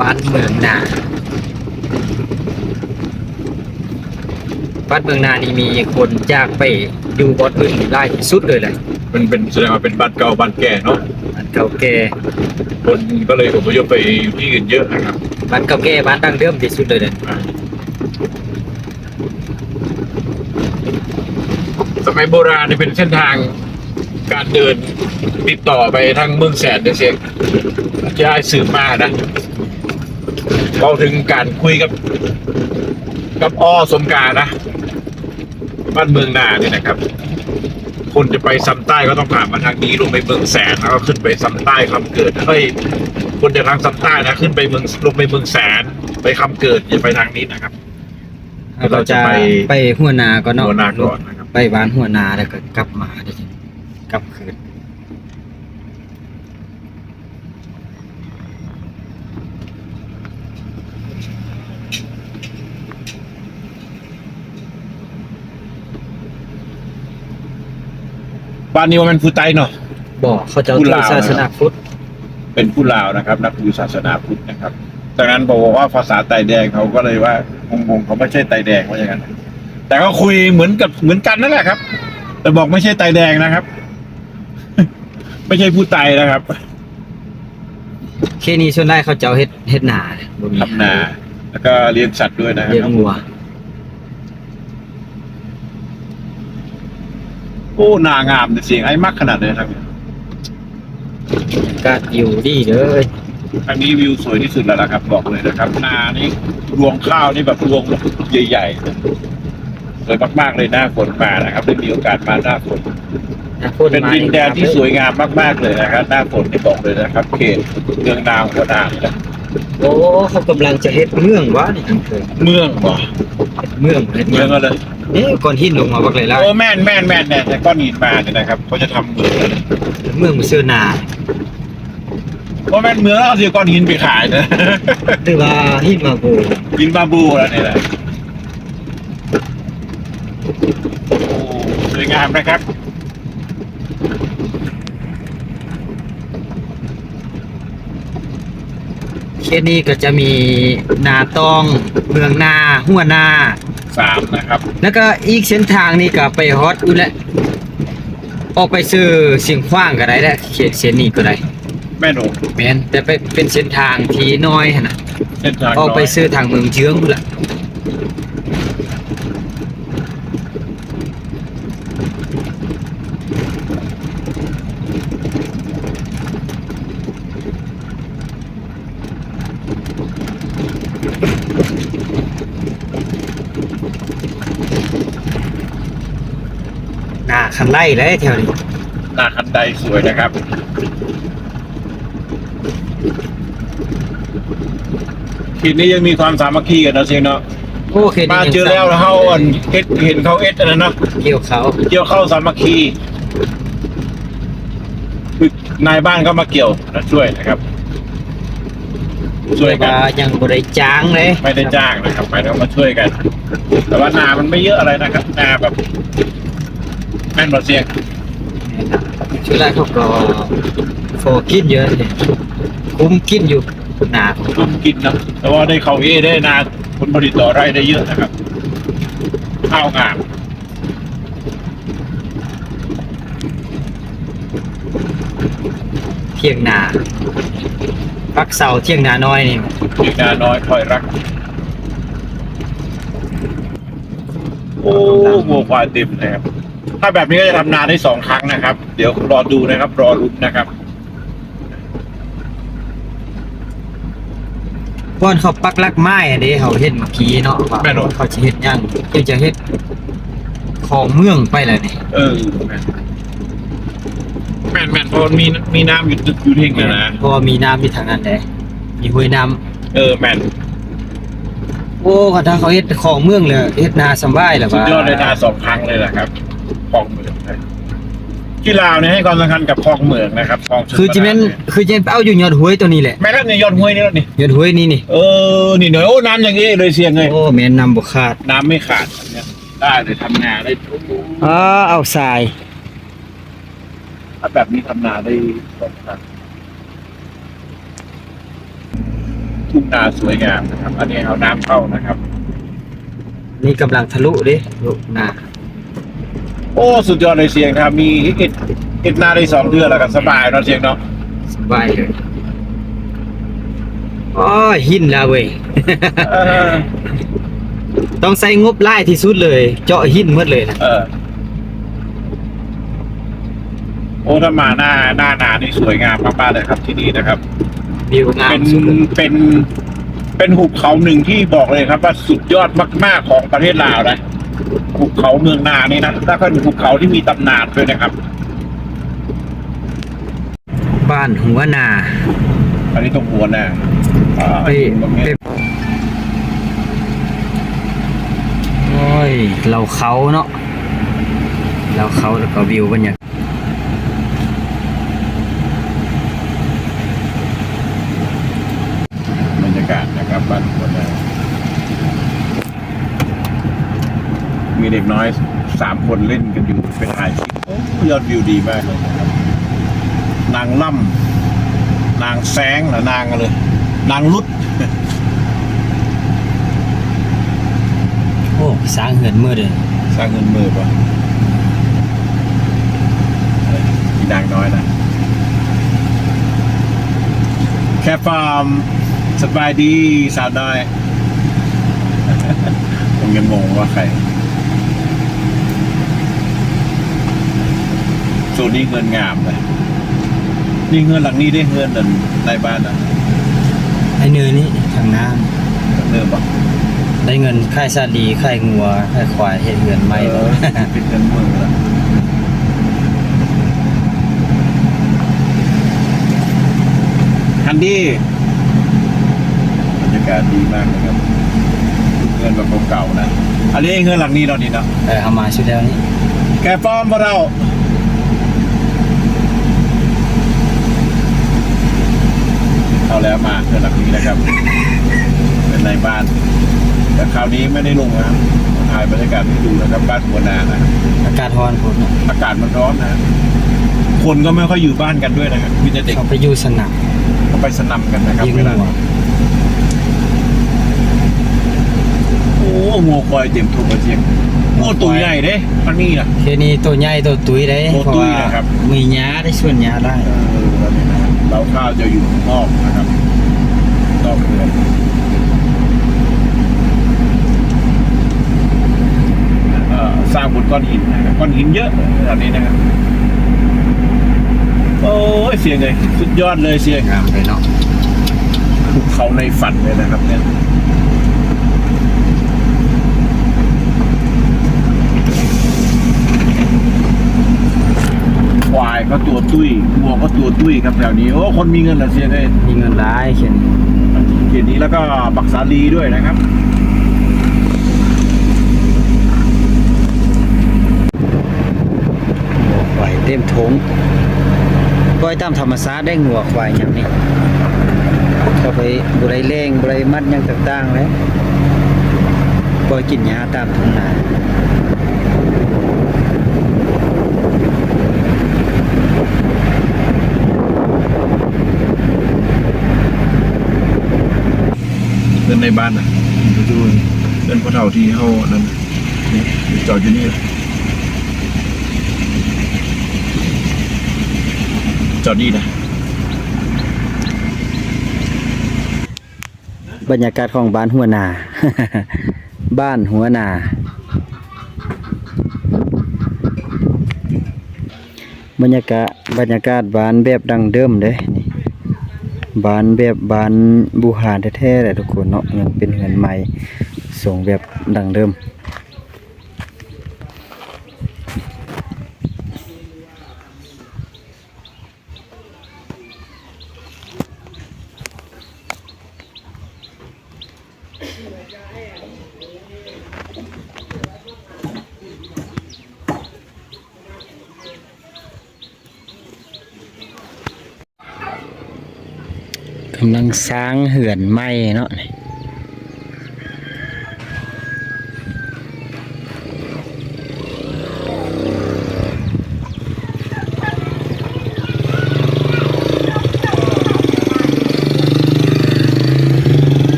บ้านเมืองนาบ้านเมืองนานี่มีคนจากไปอยู่บอนอื่นหลายที่สุดเลยแหละมันเป็นแสดงว่าเป็นบ้านเก่าบ้านแก่เนาะบ้านเก่าแก่คนก็เลยอพยพไปอยู่ที่อื่นเยอะนะครับบ้านเก่าแก่บ้านดั้งเดิมที่สุดเลยแหละสมัยโบราณเนี่ยเป็นเส้นทาง การเดินติดต่อไปทางเมืองแสนเดเซกจะได้สืบมานะเราถึงการคุยกับ กับอ้อสมการนะ บ้านเมืองนาเนี่ยนะครับ คนจะไปซ้ำใต้ก็ต้องผ่านมาทางนี้ลงไปเมืองแสนแล้วก็ขึ้นไปซ้ำใต้คำเกิดเฮ้ยคนจะทางซ้ำใต้นะขึ้นไปเมืองลงไปเมืองแสนไปคำเกิดอย่าไปทางนี้นะครับเราจะเราจะไปไปหัวนาก็เนาะหัวนาก่อนนะครับไปบ้านหัวนาแล้วก็กลับมาเดี๋ยวจะกลับคืน บ้านนี้ว่ามันฟูไตเนาะ บอกเขาจะเอาผู้ถืลาอวศาสนาพุทธเป็นผู้ลาวนะครับ นับถือศาสนาพุทธนะครับดังนั้นบอกว่าภาษาไตแดงเขาก็เลยว่างงๆเขาไม่ใช่ไตแดงว่าอย่างนั้นแต่ก็คุยเหมือนกับเหมือนกันนั่นแหละครับ แต่บอกไม่ใช่ไตแดงนะครับ ไม่ใช่ผู้ไตนะครับเคนี้ส่วนได้เขาจะเอาเฮ็ดเฮ็ดนาบ่มีทำนา แล้วก็เลี้ยงสัตว์ด้วยนะคเลี้ยงรับงัว โอ้นางามแต่เสียงไอ้มักขนาดเลยครับก็อยู่ดีเด้อทางนี้วิวสวยที่สุดแล้วนะครับ บอกเลยนะครับ นานี่รวงข้าวนี่แบบรวงใหญ่ๆสวยมากๆเลยหน้าฝนมานะครับได้มีโอกาสมาหน้าฝนนะพูดเป็นมาดินแดนที่สวยงามมากๆเลยนะครับ หน้าฝนที่บอกเลยนะครับเขตเมืองนาวหัวหน้านะโอ้เขากำลังจะเฮ็ดเมืองวะนี่จังเคยเมืองบ่เมืองเฮ็ดเมืเมือองงก็เล ยเอ๊ะก่อนหินลงมาบักเลยล่ะโอ้แม่นแม่นแม่นเนี่ยแต่ก้อนหินมาเนี่ยนะครับเขาจะทำเมืองเลยเมืองมันชื่อนาเพราะแม่นเมืองแล้วเอาเสียก้อนหินไปขายนะหรือว่าหินมาโบหินบาบูแล้วเนี่ยแหละโอ้สวยงามนะครับเขตนี้ก็จะมีนาตองเมืองนาหัวนา สามนะครับ แล้วก็อีกเส้นทางนี่ก็ไปฮอตอยู่แหละออกไปซื้อสิ่งขว้างก็ได้แหละเขตเส้นนี้ก็ได้แม่หนูแม่นแต่ไปเป็นเส้นทางที่น้อยหั่นน่ะเส้นทางออกไปน้ยซื้อทางเมืองเชื้องพุ่นล่ะ ไล่เลยแถวนี้หน้าคันไดสวยนะครับ ทีนี้ยังมีความสามัคคีกันนะเซียงเนาะโอเคมาเจอแล้วแล้วเขาอันเอ็ดเห็นเขาเอ็ดอันนั้นเนาะเกี่ยวเขาเกี่ยวเข้าสามัคคีคือนายบ้านก็มาเกี่ยวนะช่วยนะครับ ช่วยกันว่ายังบ่ได้จ้างเลยไม่ได้จ้างนะครับหมายถึงมาช่วยกัน แต่ว่านามันไม่เยอะอะไรนะครับนาแบบ แม่นบอเสียงช่วยได้เขาก็โฟกินเยอะเลยคุ้มกินอยู่หนาตุ้มกินนะแต่ว่าได้เขาเอได้นาผลผลิตต่อไร่ได้เยอะนะครับข้าวงามเที่ยงนาพักเสาร์เที่ยงนาน้อยนี่มีนาน้อยคอยรัก โอ้วัวควายเต็มเลยครับ ถ้าแบบนี้ก็จะทำนาได้สองครั้งนะครับ เดี๋ยวรอดูนะครับ รอรุ้นนะครับก่อนเขาปักลักไม้อันนี้เขาเห็นเมื่อกี้เนาะว่าแม่นบ่ เขาจะเฮ็ดหยังเดี๋ยวจะเฮ็ดของเมืองไปแล้วนี่เออแม่นแม่นเพราะมันมีมีน้ำอยู่ตึกอยู่ที่นี่นะเพราะว่ามีน้ำอยู่ทางนั้นแหละมีห้วยน้ำเออแม่นโอ้เขาถ้าเขาเฮ็ดของเมืองเลยเฮ็ดนาสำบายแล้วสุดว่ายอดเลยนาสองครั้งเลยแหละครับ คลองเหมืองนะที่ลาวเนี่ยให้ความสำคัญกับคลองเหมืองนะครับคลองชลคือจิแม่นประทานคือจะเอาอยู่ยอดห้วยตัวนี้แหละแม่แล้วในยอดห้วยนี่แล้วนี่ยอดห้วยนี่นี่เออนี่หน่อยโอ้น้ำอย่างนี้เลยเสียงเลยโอ้แม่นนำบ่ขาดน้ำไม่ขาดอันเนี้ยได้เลยทำนาได้อ๋อเอาทรายถ้าแบบนี้ทำนาได้สองครั้งทุ่งนาสวยงามนะครับ อันนี้เอาน้ำเข้านะครับ นี่กำลังทะลุดิลุนา โอ้สุดยอดเลยเสียงครับ มีเอ็ดเอ็ดนาได้สองเดือนแล้วกันสบายเนาะเสียงเนาะสบายเลยอ๋อหินแล้วเว้ย เออต้องใส่งบหลายที่สุดเลย เจาะหินหมดเลยนะเออโอ้ถ้ามาหน้าหน้าหนานี่สวยงามมากๆเลยครับที่นี่นะครับ วิวงามเป็นสุดเลยเป็นเป็นหุบเขาหนึ่งที่บอกเลยครับว่าสุดยอดมาก ๆของประเทศลาวนะ หุบเขาเมืองนานี่นะแล้วก็เป็นหุบเขาที่มีตำนานด้วยนะครับ บ้านหัวนา อันนี้ตรงหัวนะอ่าไปตรงนี้ ไปโอ้ย เราเขาเนาะ เราเขาแล้วก็วิวบรรยากาศ บรรยากาศนะครับบ้านหัวนามี เด็กน้อยสามคนเล่นกันอยู่เป็นถ่ายคลิปโอ้ยอดวิวดีมากเลยนะครับ นางล่ำนางแสงหรือนางอะไรนางลุดโอ้สร้างเหือนมืดเลยสร้างเงินมือป่ะพี่นางน้อยนะ แค่ฟาร์มสบายดีสาวน้อยผมยังงงว่าใคร โซนนี้เงินงามเลยนี่เงินหลังนี้ได้เงินนั่นในบ้านอะไอ้เนื้อนี่ทางน้เริ่มป่ะำได้เงินค่ายซาดีค่ายงัวค่ายควายเฮ็ดเหือนใหม่เอแล้วอเป็นเงินมือแล้วฮันดี้บรรยากาศดีมากนะครับเงินแบบเก่าๆนะอันนี้เงินหลังนี้เรานี่เนาะเออเอามาชุดแล้วนี่แกฟอร์มพวกเรา เอาแล้วมาเงินหลังนี้นะครับ เป็นในบ้าน แต่คราวนี้ไม่ได้ลงนะครับถ่ายบรรยากาศให้ดูนะครับบ้านหัวนานะครับอากาศร้อนผมเนาะอากาศมันร้อนนะ คนก็ไม่ค่อยอยู่บ้านกันด้วยนะครับมีแต่เด็กเขาไปอยู่สนามเขาไปสนัมกันนะครับยิงเวลาหัวโอ้งัวควายเต็มทุกประเทียงโอ้ตัวใหญ่เด้มันนี่นะแค่นี้ตัวใหญ่ตัวตุ้ยได้ตัวเพราะตุ้ยว่านะครับมีหญ้าได้ส่วนหญ้าได้ เออแล้วนี่นะครับเราข้าวจะอยู่ข้างนอกนะครับนอกเรือนเอ่อสร้างบนก้อนหินนะครับก้อนหินเยอะตอนนี้นะครับโอ้ยเสียงเลยสุดยอดเลยเสียงงามเลยเนาะภูเขาในฝันเลยนะครับเนี่ยควายก็ ตัวตุ้ยวัวก็ตัวตุ้ยครับแถวนี้โอ้คนมีเงินเหรอเสียเลยมีเงินร้ายเขียนเขียนนี้แล้วก็บักสาลีด้วยนะครับงัวควายเต็มทงปล่อยตามธรรมชาติได้งัวควายอย่างนี้ก็ไปบุไรเล่งบุไรมัดหยังต่างๆเลยปล่อยกินหญ้าตามทุ่งนา ในบ้านนะดูเดินพระเท่าที่เขานั้นนี่จอดอยู่นี่จอดดีนะ บรรยากาศของบ้านหัวนา บ้านหัวนา บรรยากาศบรรยากาศบ้านแบบดังเดิมเด้ บ้านแบบบ้านบูหาแท้ๆเลยทุกคนเนาะยังเป็นเหือนใหม่ส่งแบบดังเดิม สร้างเหือนไม้เนาะ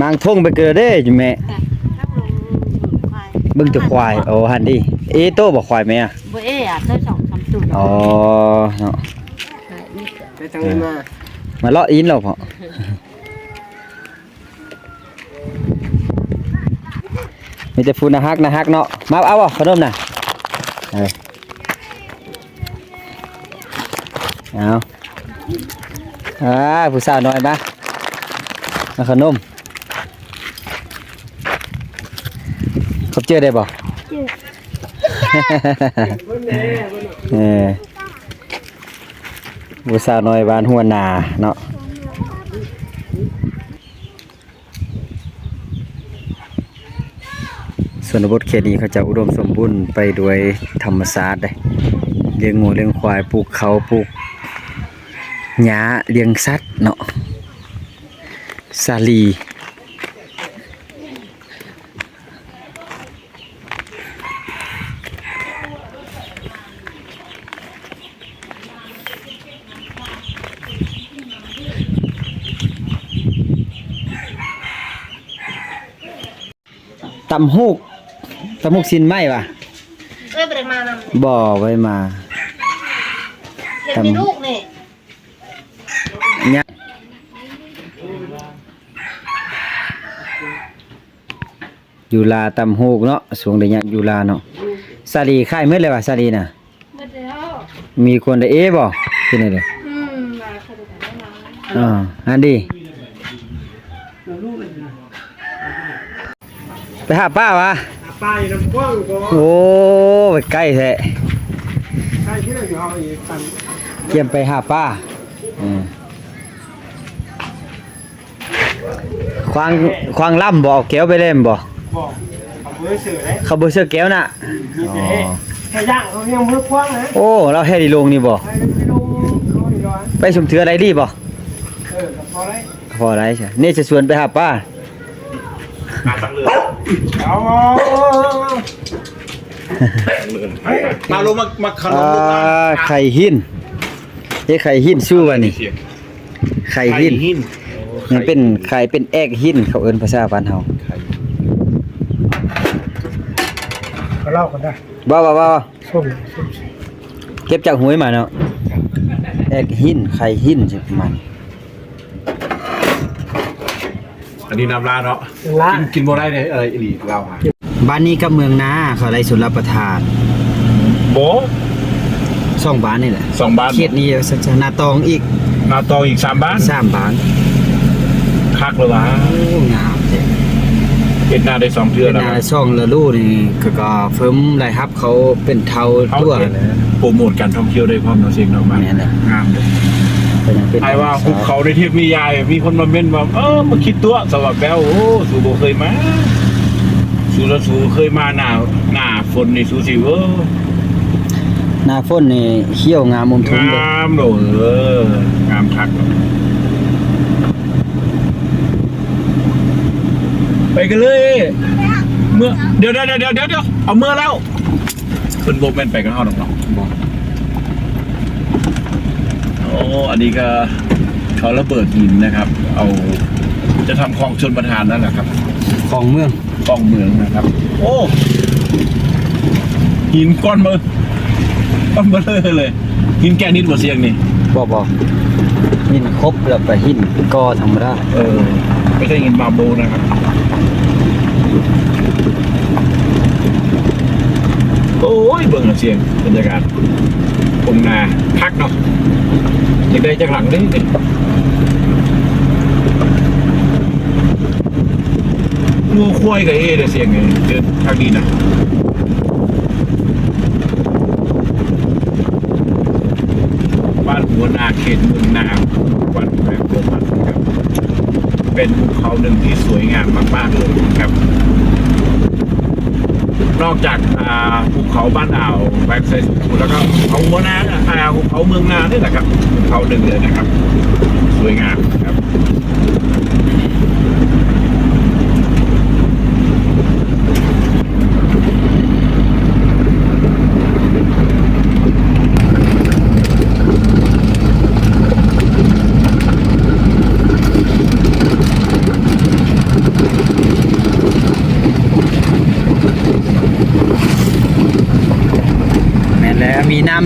มางทงไปเกิดได้จิแม่บึ้งตัวควายโอ้หันดิเอโต้บอกควายไหมอะบเออะเจ้าสองสามตัวอ๋อเนาะไปทางมา มาเลาะอินแล้วพ่อมีแต่ฟูนะฮักนะฮักเนาะ มาเอาบ่ขนมน่ะเอาเอาอ่าผู้สาวน้อยมามาขนมเขาเจอได้บ่เออ ผู้สาวน้อยบ้านหัวนาเนาะส่วนบทเขตนี้เขาจะอุดมสมบูรณ์ไปด้วยธรรมศาสตร์เลยเลี้ยงงูเลี้ยงควายปลูกเขาปลูกหญ้าเลี้ยงสัตว์เนาะสาลี ตำฮูกตำฮูกสินไหมวะเอ้ยบ่ได้มานำบ่ไว้มาเห็นมีลูกนี่เนี่ยยูลาตำฮูกเนาะสวงได้ยังยูลาเนาะสาลีค่ายมืดเลยว่ะสาลีน่ะบ่ได้เอามีคนได้เอบ่ที่นี่เลยอืมมาขนมได้มาอ่าอันดี ไปหาป้าวะป้ายน้ำกว้างก็โอ้ไปใกล้แท้ใช่ที่เราอยู่เอาอีกกันเกี่ยมไปหาป้าอืมควางควางล่ำบ่เอาแก้วไปเล่มบ่บอกเอามือสื่อเลยเขาบ่เชื่อแก้วน่ะมีอ๋แต่อแค่ย่างเขายังมือกว้างนะโอ้เราเฮ็ดอีลงนี่บ่ไปไปลงเขาอีกร้อยไปชุมเถืออะไรดีบ่เออก็พอได้พอได้ใช่นี่จะชวนไปหาป้าเอามาลงมามาขนอ่มลูกนะาไข่หินเอ้ไข่หินสู้ว่ะนี่เสียงไข่หินหินมันเป็นไข่เป็นแอกหินเขาเอิ้นภาษาบ้านเฮาเขาเล่ากันได้บ่บ่บ่ส้มส้มเก็บจากหวยมาเนาะแอกหินไข่หินสิประมาณ อันนี้น้ำลาเนาะล้ากินกินโมได้เลยอะไรอีหลีเราหาบ้านนี้กับเมืองนาเขาได้สุนรับประทานโบสองบ้านนี่แหละสองบ้านเขตนี้สัชนาตองอีกนาตองอีกสามบ้านสามบ้านคักเลยวะโอ้งามเด้เห็นหน้าได้สองเทื่อเป็นแล้วนาช่องละลู่นี่ก็ก็เฟิ่มรายรับเขาเป็นเท่าเขาตัวเห็นเลยโปรโมทการท่องเที่ยวได้พร้อมเนาะเสียงเนาะมาแม่นแหละงามเลย ก็ยังเป็นไอ้ว่าภูเขาในเทพนิยาย มีคนมาเม่นว่าเออมาคิดตัวสวัสดิ์แป๊วโอ้สูโบเคยมาสูแล้วสูเคยมาหน้าหน้าฝนนี่สูสิเออหน้าฝนนี่เขี้ยวงามมุมทุนเลยงามโดเอองามคักเนาะไปกันเลย เมื่อเดี๋ยวเดี๋ยวเดี๋ยวเดี๋ยวเดี๋ยวเอาเมื่อแล้วคุณโบแมนไปกันเฮาดอกเนาะบอก โอ้อันนี้ก็เขาระเบิดหินนะครับ เอาจะทำคลองชนประทานนั่นแหละครับของเมืองคลองเมืองนะครับ โอ้ หินก้อนมือก้อนเบลอเลย หินแก่นิดบ่เสียงนี่บอกบอกหินครบแล้วก็หินก็ธรรมดาเออ ไม่ใช่หินบาโบนะครับ โอ้ยเบิ่งแล้วเสียงบรรยากาศ ตรงนาพักเนาะอยากได้จากหลังนี่งูควายกับเอเดเสียงไงเดินทางนี้นะบ้านหัวนาเขตเมืองนาวันแม่โกมันครับ เป็นภูเขาหนึ่งที่สวยงามมากๆเลยครับ นอกจากภูเขาบ้านอ่าวแบกไซสุแล้วก็ภูเขาหัวนาอ่าภูเขาเมืองนานี่แหละครับภูเขาหนึ่งเลยนะครับ สวยงามครับ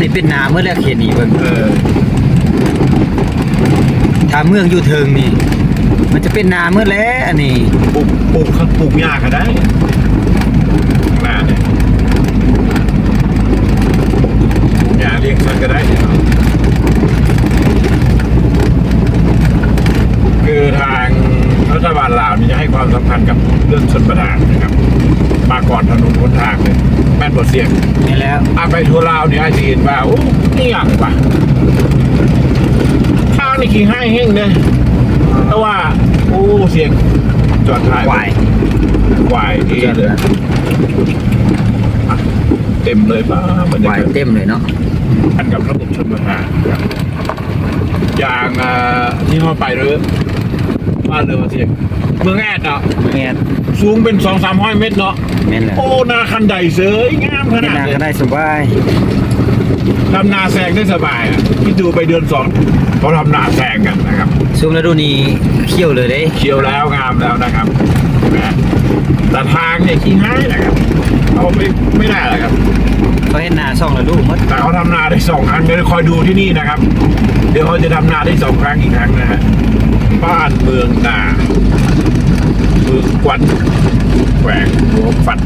นี้เป็นนาเมื่อแรกเขตนี้เบิ่งเออถ้าเมืองอยู่เทิงนี่ มันจะเป็นนาเมื่อแล้วอันนี้ปลูกปลูกข้าวปลูกหญ้าก็ได้ข้างหน้าเนี่ยปลูกหญ้าเลี้ยงสัตว์ก็ได้เนี่ยคือทางรัฐบาลลาวนี่จะให้ความสำคัญกับเรื่องชนประทานนะครับ มาก่อนถนนคนทางเลยแม่นบท เสียงนี่แล้วอาไปทัวร์ลาวเนี่ยไอ้ที่เห็นว่าโอ้นี่อย่างวะทางนี่ขี่ให้เฮงเลยแต่ว่าโอ้เสียงจอดถ่ายควายควายดีเลยอะเต็มเลยป้าบรรควายายกาศยเต็มเลยเนาะกันกับระบบชนประทานครับอย่างอ่าที่มาไปเรือบ้านเรือมาเสียง เมืองแอดเนาะแม่นสูงเป็นสองสามร้อยเมตรเนาะ แม่นแหละโอ้นาคันใดเสยงามขเฮ็ดนาดนาเลยก็ได้สบายทำนาแซงได้สบายอะคิดดูไปเดือนสองเขาทำนาแซงกันนะครับช่วงฤดูนี้เขี้ยวเลยเด้เขียวแล้วงามแล้วนะครับนะแต่ทางเนี่ยขี้ง่ายนะครับเอาไม่ไม่ได้หรอกครับ เขาเฮ็ดนาช่องฤดูหมดแต่เขาทำนาได้สองครั้งเดี๋ยวคอยดูที่นี่นะครับ เดี๋ยวเขาจะทำนาได้สองครั้งอีกครั้งนะฮะ บ้านเมืองนาเมืองควันแขวงหัวฝัน